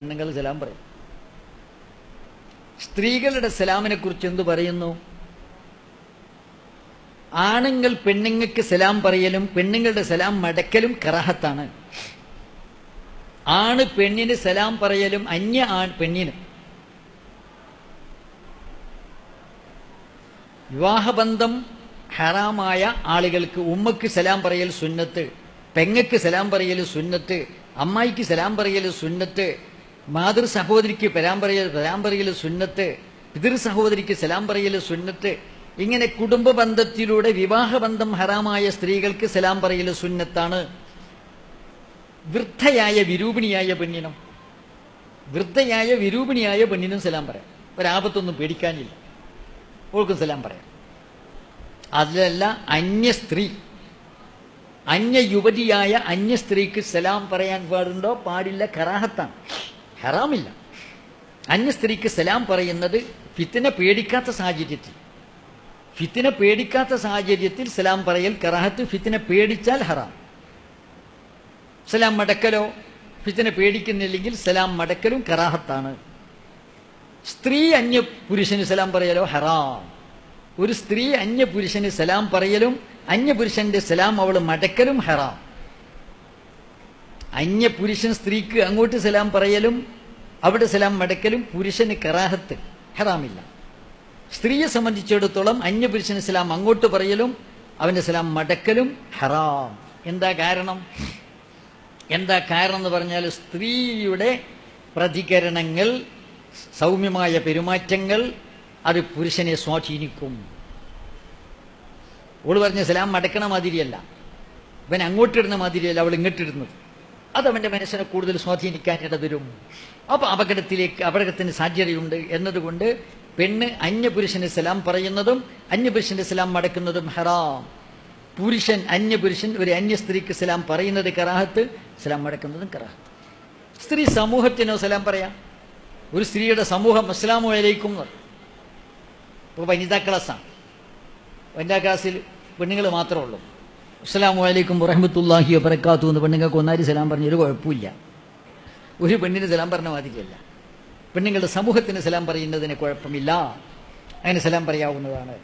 പെണ്ണുങ്ങൾ സലാം പറയും. സ്ത്രീകളുടെ സലാമിനെ കുറിച്ച് എന്തു പറയുന്നു? ആണുങ്ങൾ പെണ്ണുങ്ങൾക്ക് സലാം പറയലും പെണ്ണുങ്ങളുടെ സലാം മടക്കലും കറാഹത്താണ്. ആണ് പെണ്ണിന് സലാം പറയലും അന്യ ആൺ പെണ്ണിന്. വിവാഹബന്ധം ഹറാമായ ആളുകൾക്ക് ഉമ്മക്ക് സലാം പറയൽ സുന്നത്ത് പെങ്ങക്ക് സലാം പറയൽ സുന്നത്ത് അമ്മായിക്ക് സലാം പറയൽ സുന്നത്ത് മാതൃ സഹോദരിക്ക് പരാമ്പരയിൽ പറയൽ സലാം സുന്നത്ത് പിതൃ സഹോദരിക്ക് സലാം പറയൽ സുന്നത്ത് ഇങ്ങനെ കുടുംബ ബന്ധത്തിലൂടെ വിവാഹബന്ധം ഹറാമായ സ്ത്രീകൾക്ക് സലാം പറയൽ സുന്നത്താണ്. വൃദ്ധയായ വിരൂപിണിയായ പെണ്ണിനും വൃദ്ധയായ വിരൂപിണിയായ പെണ്ണിനും സലാം പറയാം ഒരാപത്തൊന്നും പേടിക്കാനില്ല. ഓൾക്കും സലാം പറയാം അതിലല്ല അന്യ സ്ത്രീ അന്യ യുവതിയായ അന്യ സ്ത്രീക്ക് സലാം പറയാൻ പാടുണ്ടോ? പാടില്ല കറാഹത്താണ്. ഹറാമില്ല. അന്യ സ്ത്രീക്ക് സലാം പറയുന്നത് ഫിത്തിനെ പേടിക്കാത്ത സാഹചര്യത്തിൽ. ഫിത്തിനെ പേടിക്കാത്ത സാഹചര്യത്തിൽ സലാം പറയൽ കറാഹത്ത് ഫിത്തിനെ പേടിച്ചാൽ ഹറാം. സലാം മടക്കലോ? ഫിത്തിനെ പേടിക്കുന്നില്ലെങ്കിൽ സലാം മടക്കലും കറാഹത്താണ്. സ്ത്രീ അന്യ പുരുഷന് സലാം പറയലോ? ഹറാം. ഒരു സ്ത്രീ അന്യ പുരുഷന് സലാം പറയലും അന്യ പുരുഷന്റെ സലാം അവൾ മടക്കലും ഹറാം. അന്യ പുരുഷൻ സ്ത്രീക്ക് അങ്ങോട്ട് സലാം പറയലും അവിടെ സലാം മടക്കലും പുരുഷന് കറാഹത്ത് ഹറാമില്ല. സ്ത്രീയെ സംബന്ധിച്ചിടത്തോളം അന്യ പുരുഷന് സലാം അങ്ങോട്ട് പറയലും അവന്റെ സലാം മടക്കലും ഹറാം. എന്താ കാരണം? എന്താ കാരണം എന്ന് പറഞ്ഞാൽ സ്ത്രീയുടെ പ്രതികരണങ്ങൾ സൗമ്യമായ പെരുമാറ്റങ്ങൾ അത് പുരുഷനെ സ്വാധീനിക്കും. ഓൾ പറഞ്ഞ സലാം മടക്കണ മാതിരിയല്ല. ഇവൻ അങ്ങോട്ടിടുന്ന മാതിരിയല്ല അവൾ ഇങ്ങോട്ടിടുന്നത്. അത് അവന്റെ മനസ്സിനെ കൂടുതൽ സ്വാധീനിക്കാൻ ഇടവരും. അപ്പൊ അപകടത്തിലേക്ക് അപകടത്തിന് സാധ്യതയുണ്ട് എന്നതുകൊണ്ട് പെണ്ണ് അന്യപുരുഷന് സലാം പറയുന്നതും അന്യപുരുഷന്റെ സലാം മടക്കുന്നതും ഹറാം. പുരുഷൻ അന്യപുരുഷൻ ഒരു അന്യ സ്ത്രീക്ക് സലാം പറയുന്നത് കറാഹത്ത് സലാം മടക്കുന്നതും കറാഹത്ത്. സ്ത്രീ സമൂഹത്തിനോ സലാം പറയാം. ഒരു സ്ത്രീയുടെ സമൂഹം അസ്ലാമു അലൈക്കും ഇപ്പോൾ വനിതാ ക്ലാസ്സാണ്. വനിതാ ക്ലാസ്സിൽ പെണ്ണുങ്ങൾ മാത്രമേ ഉള്ളൂ. അസ്സലാമു വലൈക്കും വറഹമത്തല്ലാഹി വബർക്കാത്തു എന്ന് പെണ്ണുങ്ങൾക്ക് ഒന്നാരി സലാം പറഞ്ഞൊരു കുഴപ്പമില്ല. ഒരു പെണ്ണിന് സലാം പറഞ്ഞ മാതിരിയല്ല. പെണ്ണുങ്ങളുടെ സമൂഹത്തിന് സലാം പറയുന്നതിന് കുഴപ്പമില്ല. അങ്ങനെ സലാം പറയാവുന്നതാണ്.